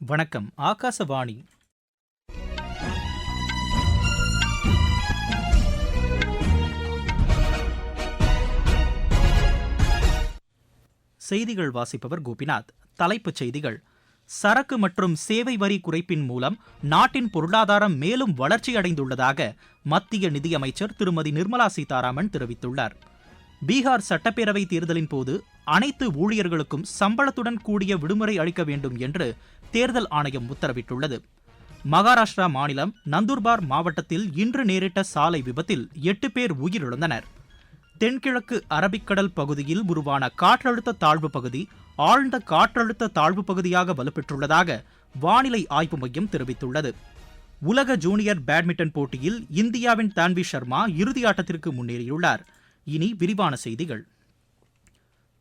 வணக்கம் ஆகாசவாணி. செய்திகள் வாசிப்பவர் கோபிநாத். தலைப்புச் செய்திகள். சரக்கு மற்றும் சேவை வரி குறைப்பின் மூலம் நாட்டின் பொருளாதாரம் மேலும் வளர்ச்சியடைந்துள்ளதாக மத்திய நிதியமைச்சர் திருமதி நிர்மலா சீதாராமன் தெரிவித்துள்ளார். பீகார் சட்டப்பேரவை தேர்தலின் போது அனைத்து ஊழியர்களுக்கும் சம்பளத்துடன் கூடிய விடுமுறை அளிக்க வேண்டும் என்று தேர்தல் ஆணையம் உத்தரவிட்டுள்ளது. மகாராஷ்டிரா மாநிலம் நந்தூர்பார் மாவட்டத்தில் இன்று நேரிட்ட சாலை விபத்தில் எட்டு பேர் உயிரிழந்தனர். தென்கிழக்கு அரபிக்கடல் பகுதியில் உருவான காற்றழுத்த தாழ்வு பகுதி ஆழ்ந்த காற்றழுத்த தாழ்வு பகுதியாக வலுப்பெற்றுள்ளதாக வானிலை ஆய்வு மையம் தெரிவித்துள்ளது. உலக ஜூனியர் பேட்மிண்டன் போட்டியில் இந்தியாவின் தான்வி சர்மா இறுதியாட்டத்திற்கு முன்னேறியுள்ளார். இனி விரிவான செய்திகள்.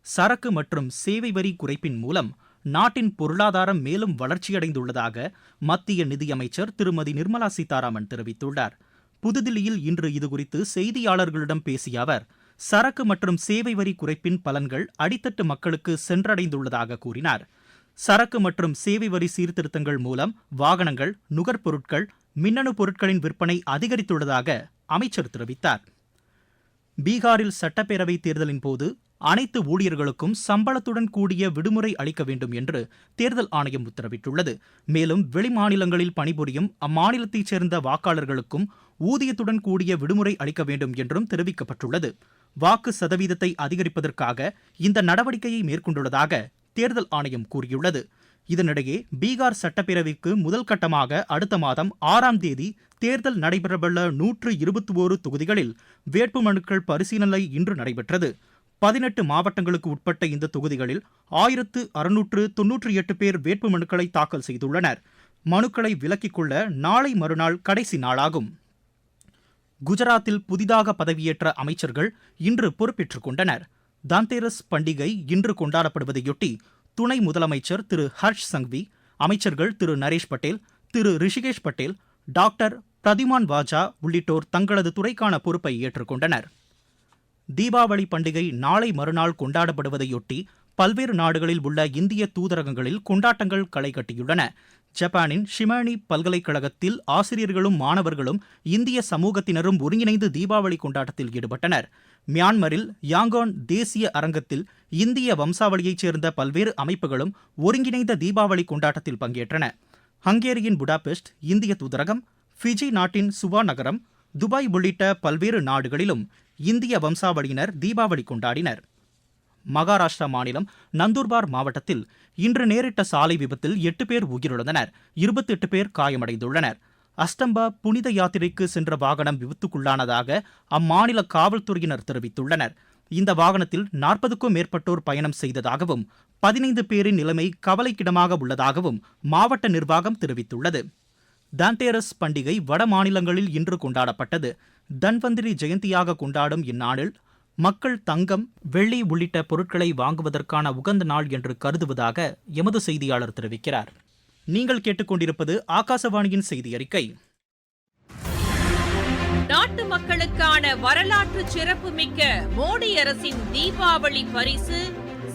சரக்கு மற்றும் சேவை வரி குறைப்பின் மூலம் நாட்டின் பொருளாதாரம் மேலும் வளர்ச்சியடைந்துள்ளதாக மத்திய நிதியமைச்சர் திருமதி நிர்மலா சீதாராமன் தெரிவித்துள்ளார். புதுதில்லியில் இன்று இதுகுறித்து செய்தியாளர்களிடம் பேசிய அவர் சரக்கு மற்றும் சேவை வரி குறைப்பின் பலன்கள் அடித்தட்டு மக்களுக்கு சென்றடைந்துள்ளதாக கூறினார். சரக்கு மற்றும் சேவை வரி சீர்திருத்தங்கள் மூலம் வாகனங்கள் நுகர்பொருட்கள் மின்னணு பொருட்களின் விற்பனை அதிகரித்துள்ளதாக அமைச்சர் தெரிவித்தார். பீகாரில் சட்டப்பேரவை தேர்தலின் போது அனைத்து ஊழியர்களுக்கும் சம்பளத்துடன் கூடிய விடுமுறை அளிக்க வேண்டும் என்று தேர்தல் ஆணையம் உத்தரவிட்டுள்ளது. மேலும் வெளிமாநிலங்களில் பணிபுரியும் அம்மாநிலத்தைச் சேர்ந்த வாக்காளர்களுக்கும் ஊதியத்துடன் கூடிய விடுமுறை அளிக்க வேண்டும் என்றும் தெரிவிக்கப்பட்டுள்ளது. வாக்கு சதவீதத்தை அதிகரிப்பதற்காக இந்த நடவடிக்கையை மேற்கொண்டுள்ளதாக தேர்தல் ஆணையம் கூறியுள்ளது. இதனிடையே பீகார் சட்டப்பேரவைக்கு முதல் கட்டமாக அடுத்த மாதம் ஆறாம் தேதி தேர்தல் நடைபெறவுள்ள நூற்று இருபத்தி ஓரு தொகுதிகளில் வேட்புமனுக்கள் பரிசீலனை இன்று நடைபெற்றது. பதினெட்டு மாவட்டங்களுக்கு உட்பட்ட இந்த தொகுதிகளில் ஆயிரத்து அறுநூற்று தொன்னூற்றி எட்டு பேர் வேட்புமனுக்களை தாக்கல் செய்துள்ளனர். மனுக்களை விலக்கிக் கொள்ள நாளை மறுநாள் கடைசி நாளாகும். குஜராத்தில் புதிதாக பதவியேற்ற அமைச்சர்கள் இன்று பொறுப்பேற்றுக் கொண்டனர். தந்தேரஸ் பண்டிகை இன்று கொண்டாடப்படுவதையொட்டி துணை முதலமைச்சர் திரு ஹர்ஷ் சங்வி அமைச்சர்கள் திரு நரேஷ் பட்டேல் திரு ரிஷிகேஷ் பட்டேல் டாக்டர் பிரதிமான் வாஜா உள்ளிட்டோர் தங்களது துறைக்கான பொறுப்பை ஏற்றுக்கொண்டனர். தீபாவளி பண்டிகை நாளை மறுநாள் கொண்டாடப்படுவதையொட்டி பல்வேறு நாடுகளில் உள்ள இந்திய தூதரகங்களில் கொண்டாட்டங்கள் களை கட்டியுள்ளன. ஜப்பானின் ஷிமானி பல்கலைக்கழகத்தில் ஆசிரியர்களும் மாணவர்களும் இந்திய சமூகத்தினரும் ஒருங்கிணைந்து தீபாவளி கொண்டாட்டத்தில் ஈடுபட்டனர். மியான்மரில் யாங்கோன் தேசிய அரங்கத்தில் இந்திய வம்சாவளியைச் சேர்ந்த பல்வேறு அமைப்புகளும் ஒருங்கிணைந்த தீபாவளி கொண்டாட்டத்தில் பங்கேற்றன. ஹங்கேரியின் புடாபெஸ்ட் இந்திய தூதரகம் ஃபிஜி நாட்டின் சுவா நகரம் துபாய் உள்ளிட்ட பல்வேறு நாடுகளிலும் இந்திய வம்சாவளியினர் தீபாவளி கொண்டாடினர். மகாராஷ்டிரா மாநிலம் நந்தூர்பார் மாவட்டத்தில் இன்று நேரிட்ட சாலை விபத்தில் எட்டு பேர் உயிரிழந்தனர் இருபத்தெட்டு பேர் காயமடைந்துள்ளனர். அஸ்டம்பா புனித யாத்திரைக்கு சென்ற வாகனம் விபத்துக்குள்ளானதாக அம்மாநில காவல்துறையினர் தெரிவித்துள்ளனர். இந்த வாகனத்தில் நாற்பதுக்கும் மேற்பட்டோர் பயணம் செய்ததாகவும் பதினைந்து பேரின் நிலைமை கவலைக்கிடமாக உள்ளதாகவும் மாவட்ட நிர்வாகம் தெரிவித்துள்ளது. தந்தேரஸ் பண்டிகை வட மாநிலங்களில் இன்று கொண்டாடப்பட்டது. தன்வந்திரி ஜெயந்தியாக கொண்டாடும் இந்நாளில் மக்கள் தங்கம் வெள்ளி உள்ளிட்ட பொருட்களை வாங்குவதற்கான உகந்த நாள் என்று கருதுவதாக எமது செய்தியாளர் தெரிவிக்கிறார். நீங்கள் கேட்டுக்கொண்டிருப்பது ஆகாசவாணியின் செய்தி அறிக்கை நாட்டு மக்களுக்கான வரலாற்று சிறப்புமிக்க மோடி அரசின் தீபாவளி பரிசு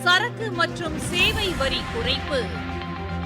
சரக்கு மற்றும் சேவை வரி குறைப்பு.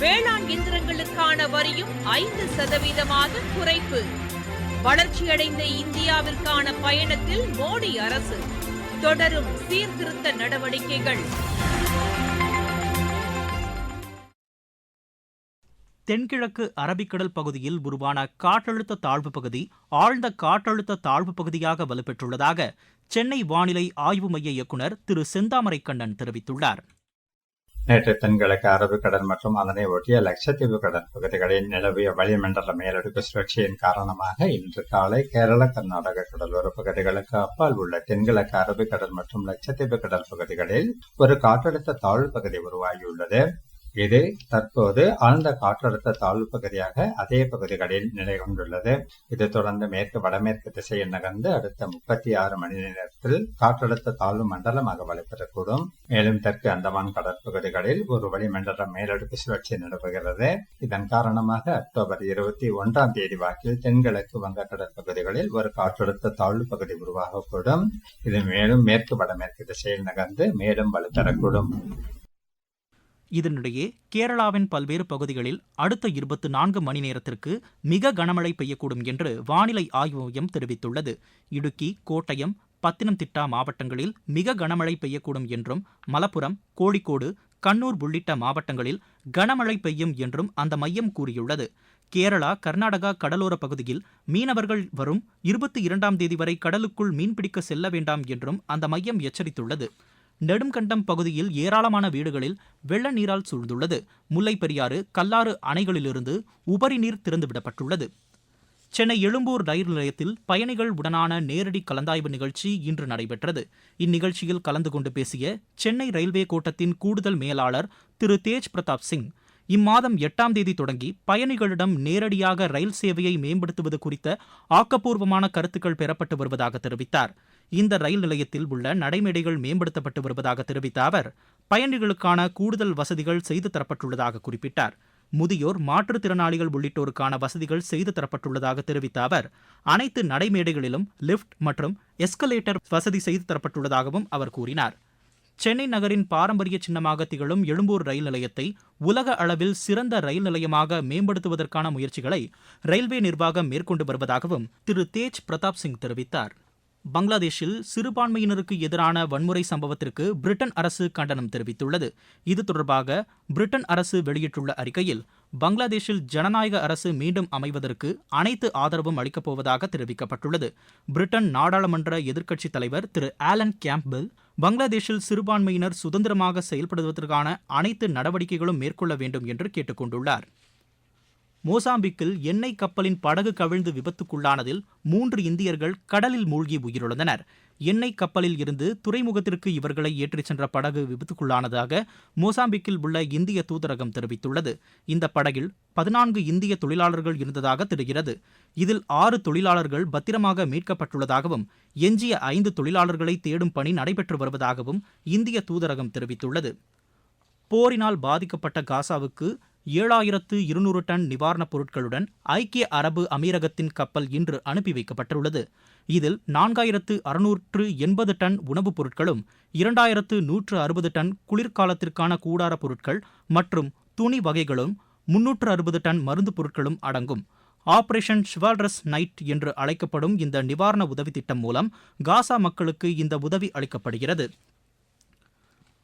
வேளாண் இயந்திரங்களுக்கான வரியும் ஐந்து சதவீதமாக குறைப்பு. வளர்ச்சியடைந்த இந்தியாவிற்கான பயணத்தில் மோடி அரசு தொடரும் சீர்திருத்த நடவடிக்கைகள். தென்கிழக்கு அரபிக்கடல் பகுதியில் உருவான காற்றழுத்த தாழ்வு பகுதி ஆழ்ந்த காற்றழுத்த தாழ்வு பகுதியாக வலுப்பெற்றுள்ளதாக சென்னை வானிலை ஆய்வு மைய இயக்குநர் திரு செந்தாமரை கண்ணன் தெரிவித்துள்ளார். நேற்று தென்கிழக்கு அரபு கடன் மற்றும் அதனை ஒட்டிய லட்சத்தீவு கடல் பகுதிகளில் நிலவிய வளிமண்டல மேலடுக்கு சுழற்சியின் காரணமாக இன்று காலை கேரள கர்நாடக கடலோர பகுதிகளுக்கு அப்பால் உள்ள தென்கிழக்கு அரபு கடல் மற்றும் லட்சத்தீவு கடல் பகுதிகளில் ஒரு காற்றழுத்த தாழ்வு பகுதி உருவாகியுள்ளது. இது தற்போது ஆழ்ந்த காற்றழுத்த தாழ்வு பகுதியாக அதே பகுதிகளில் நிலை கொண்டுள்ளது. இது தொடர்ந்து மேற்கு வடமேற்கு திசையில் நகர்ந்து அடுத்த முப்பத்தி ஆறு மணி நேரத்தில் காற்றழுத்த தாழ்வு மண்டலமாக வலுப்பெறக்கூடும் மேலும் தெற்கு அந்தமான் கடற்பகுதிகளில் ஒரு வளிமண்டல மேலடுக்கு சுழற்சி நிலவுகிறது. இதன் காரணமாக அக்டோபர் இருபத்தி ஒன்றாம் தேதி வாக்கில் தென்கிழக்கு வங்க கடற்பகுதிகளில் ஒரு காற்றழுத்த தாழ்வு பகுதி உருவாகக்கூடும். இது மேலும் மேற்கு வடமேற்கு திசையில் நகர்ந்து மேலும் வலுப்பெறக்கூடும். இதனிடையே கேரளாவின் பல்வேறு பகுதிகளில் அடுத்த இருபத்தி நான்கு மணி நேரத்திற்கு மிக கனமழை பெய்யக்கூடும் என்று வானிலை ஆய்வு மையம் தெரிவித்துள்ளது. இடுக்கி கோட்டயம் பத்தினம்திட்டா மாவட்டங்களில் மிக கனமழை பெய்யக்கூடும் என்றும் மலப்புரம் கோழிக்கோடு கண்ணூர் உள்ளிட்ட மாவட்டங்களில் கனமழை பெய்யும் என்றும் அந்த மையம் கூறியுள்ளது. கேரளா கர்நாடகா கடலோர பகுதியில் மீனவர்கள் வரும் இருபத்தி இரண்டாம் தேதி வரை கடலுக்குள் மீன்பிடிக்க செல்ல வேண்டாம் என்றும் அந்த மையம் எச்சரித்துள்ளது. நெடுங்கண்டம் பகுதியில் ஏராளமான வீடுகளில் வெள்ள நீரால் சூழ்ந்துள்ளது. முல்லை பெரியாறு கல்லாறு அணைகளிலிருந்து உபரி நீர் திறந்துவிடப்பட்டுள்ளது. சென்னை எழும்பூர் ரயில் நிலையத்தில் பயணிகள் உடனான நேரடி கலந்தாய்வு நிகழ்ச்சி இன்று நடைபெற்றது. இந்நிகழ்ச்சியில் கலந்து கொண்டு பேசிய சென்னை ரயில்வே கோட்டத்தின் கூடுதல் மேலாளர் திரு. தேஜ் பிரதாப் சிங் இம்மாதம் எட்டாம் தேதி தொடங்கி பயணிகளிடம் நேரடியாக ரயில் சேவையை மேம்படுத்துவது குறித்த ஆக்கப்பூர்வமான கருத்துக்கள் பெறப்பட்டு வருவதாக தெரிவித்தார். இந்த ரயில் நிலையத்தில் உள்ள நடைமேடைகள் மேம்படுத்தப்பட்டு வருவதாக தெரிவித்த அவர் பயணிகளுக்கான கூடுதல் வசதிகள் செய்து தரப்பட்டுள்ளதாக குறிப்பிட்டார். முதியோர் மாற்றுத்திறனாளிகள் உள்ளிட்டோருக்கான வசதிகள் செய்து தரப்பட்டுள்ளதாக தெரிவித்த அவர் அனைத்து நடைமேடைகளிலும் லிஃப்ட் மற்றும் எஸ்கலேட்டர் வசதி செய்து தரப்பட்டுள்ளதாகவும் அவர் கூறினார். சென்னை நகரின் பாரம்பரிய சின்னமாக திகழும் எழும்பூர் ரயில் நிலையத்தை உலக அளவில் சிறந்த ரயில் நிலையமாக மேம்படுத்துவதற்கான முயற்சிகளை ரயில்வே நிர்வாகம் மேற்கொண்டு வருவதாகவும் திரு. தேஜ் பிரதாப் சிங் தெரிவித்தார். பங்களாதேஷில் சிறுபான்மையினருக்கு எதிரான வன்முறை சம்பவத்திற்கு பிரிட்டன் அரசு கண்டனம் தெரிவித்துள்ளது. இது தொடர்பாக பிரிட்டன் அரசு வெளியிட்டுள்ள அறிக்கையில் பங்களாதேஷில் ஜனநாயக அரசு மீண்டும் அமைவதற்கு அனைத்து ஆதரவும் அளிக்கப் போவதாக தெரிவிக்கப்பட்டுள்ளது. பிரிட்டன் நாடாளுமன்ற எதிர்க்கட்சித் தலைவர் திரு ஆலன் கேம்ப்பெல் பங்களாதேஷில் சிறுபான்மையினர் சுதந்திரமாக செயல்படுவதற்கான அனைத்து நடவடிக்கைகளும் மேற்கொள்ள வேண்டும் என்று கேட்டுக்கொண்டுள்ளார் மோசாம்பிக்கில் எண்ணெய் கப்பலின் படகு கவிழ்ந்து விபத்துக்குள்ளானதில் மூன்று இந்தியர்கள் கடலில் மூழ்கி உயிரிழந்தனர். எண்ணெய் கப்பலில் இருந்து துறைமுகத்திற்கு இவர்களை ஏற்றிச் சென்ற படகு விபத்துக்குள்ளானதாக மோசாம்பிக்கில் உள்ள இந்திய தூதரகம் தெரிவித்துள்ளது. இந்த படகில் பதினான்கு இந்திய தொழிலாளர்கள் இருந்ததாக தெரிகிறது. இதில் ஆறு தொழிலாளர்கள் பத்திரமாக மீட்கப்பட்டுள்ளதாகவும் எஞ்சிய ஐந்து தொழிலாளர்களை தேடும் பணி நடைபெற்று வருவதாகவும் இந்திய தூதரகம் தெரிவித்துள்ளது. போரினால் பாதிக்கப்பட்ட காசாவுக்கு ஏழாயிரத்து இருநூறு டன் நிவாரணப் பொருட்களுடன் ஐக்கிய அரபு அமீரகத்தின் கப்பல் இன்று அனுப்பி வைக்கப்பட்டுள்ளது. இதில் நான்காயிரத்து அறுநூற்று எண்பது டன் உணவுப் பொருட்களும் இரண்டாயிரத்து நூற்று அறுபது டன் குளிர்காலத்திற்கான கூடார பொருட்கள் மற்றும் துணி வகைகளும் முன்னூற்று அறுபது டன் மருந்து பொருட்களும் அடங்கும். ஆபரேஷன் ஷிவால்ரஸ் நைட் என்று அழைக்கப்படும் இந்த நிவாரண உதவி திட்டம் மூலம் காசா மக்களுக்கு இந்த உதவி அளிக்கப்படுகிறது.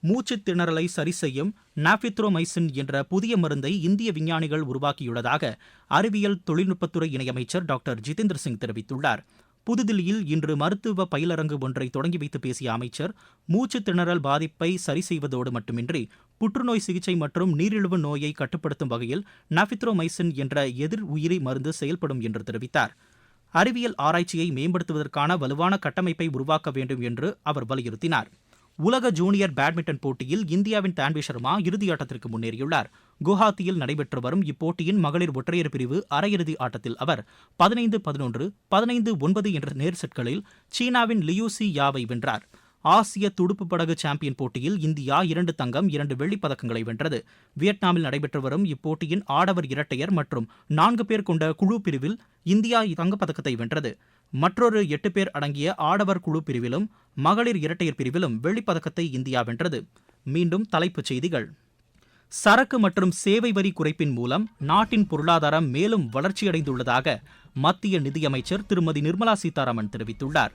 மூச்சு திணறலை சரி செய்யும் நாபித்ரோமைசின் என்ற புதிய மருந்தை இந்திய விஞ்ஞானிகள் உருவாக்கியுள்ளதாக அறிவியல் தொழில்நுட்பத்துறை இணையமைச்சர் டாக்டர் ஜிதேந்திர சிங் தெரிவித்துள்ளார். புதுதில்லியில் இன்று மருத்துவ பயிலரங்கு ஒன்றை தொடங்கி வைத்து பேசிய அமைச்சர் மூச்சு திணறல் பாதிப்பை சரி செய்வதோடு மட்டுமின்றி புற்றுநோய் சிகிச்சை மற்றும் நீரிழிவு நோயை கட்டுப்படுத்தும் வகையில் நாபித்ரோமைசின் என்ற எதிர் உயிரி மருந்து செயல்படும் என்று தெரிவித்தார். அறிவியல் ஆராய்ச்சியை மேம்படுத்துவதற்கான வலுவான கட்டமைப்பை உருவாக்க வேண்டும் என்று அவர் வலியுறுத்தினார். உலக ஜூனியர் பேட்மிண்டன் போட்டியில் இந்தியாவின் தான்வி சர்மா இறுதியாட்டத்திற்கு முன்னேறியுள்ளார். குவஹாத்தியில் நடைபெற்று வரும் இப்போட்டியின் மகளிர் ஒற்றையர் பிரிவு அரையிறுதி ஆட்டத்தில் அவர் பதினைந்து பதினொன்று பதினைந்து ஒன்பது என்ற நேர் செட்களில் சீனாவின் லியூசி யாவை வென்றார். ஆசிய துடுப்பு படகு சாம்பியன் போட்டியில் இந்தியா இரண்டு தங்கம் இரண்டு வெள்ளிப் பதக்கங்களை வென்றது. வியட்நாமில் நடைபெற்று வரும் இப்போட்டியின் ஆடவர் இரட்டையர் மற்றும் நான்கு பேர் கொண்ட குழு பிரிவில் இந்தியா தங்கப்பதக்கத்தை வென்றது. மற்றொரு எட்டு பேர் அடங்கிய ஆடவர் குழு பிரிவிலும் மகளிர் இரட்டையர் பிரிவிலும் வெள்ளிப்பதக்கத்தை இந்தியா வென்றது. மீண்டும் தலைப்புச் செய்திகள். சரக்கு மற்றும் சேவை வரி குறைப்பின் மூலம் நாட்டின் பொருளாதாரம் மேலும் வளர்ச்சியடைந்துள்ளதாக மத்திய நிதியமைச்சர் திருமதி நிர்மலா சீதாராமன் தெரிவித்துள்ளார்.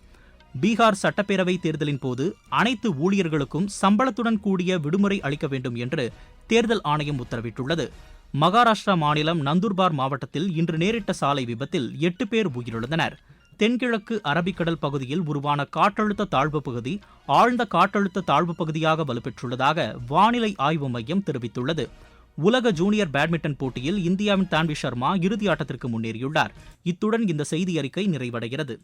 பீகார் சட்டப்பேரவை தேர்தலின் போது அனைத்து ஊழியர்களுக்கும் சம்பளத்துடன் கூடிய விடுமுறை அளிக்க வேண்டும் என்று தேர்தல் ஆணையம் உத்தரவிட்டுள்ளது. மகாராஷ்டிரா மாநிலம் நந்தூர்பார் மாவட்டத்தில் இன்று நேரிட்ட சாலை விபத்தில் எட்டு பேர் உயிரிழந்தனர். தென்கிழக்கு அரபிக்கடல் பகுதியில் உருவான காற்றழுத்த தாழ்வு பகுதி ஆழ்ந்த காற்றழுத்த தாழ்வு பகுதியாக வலுப்பெற்றுள்ளதாக வானிலை ஆய்வு மையம் தெரிவித்துள்ளது. உலக ஜூனியர் பேட்மிண்டன் போட்டியில் இந்தியாவின் தான்வி சர்மா இறுதி ஆட்டத்திற்கு முன்னேறியுள்ளார். இத்துடன் இந்த செய்தி அறிக்கை நிறைவடைகிறது.